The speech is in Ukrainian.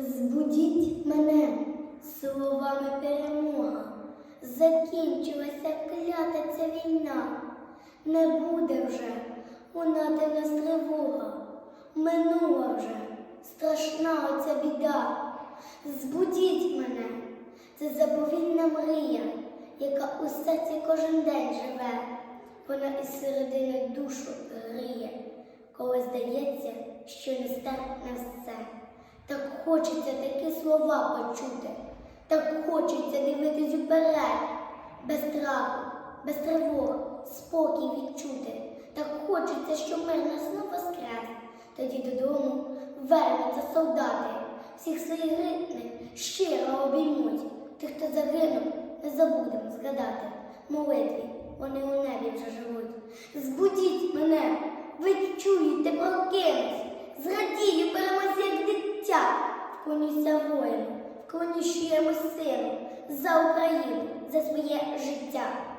Збудіть мене словами перемога. Закінчилася клята ця війна. Не буде вже лунати нас тривога. Минула вже страшна оця біда. Збудіть мене, це заповільна мрія, яка у серці кожен день живе. Вона із середини душу гріє, коли здається, що нестерпне все. Хочеться такі слова почути, так хочеться дивитись уперед, без страху, без тривог, спокій відчути. Так хочеться, щоб мир нас знову воскрес. Тоді додому вернуться солдати, всіх своїх рідних щиро обіймуть. Тих, хто загинув, не забудемо згадати. Молитві вони у небі вже живуть. Збудіть мене, ви чуєте, прокинусь, Вклонюся воїну, вклоню щирому силу за Україну, за своє життя.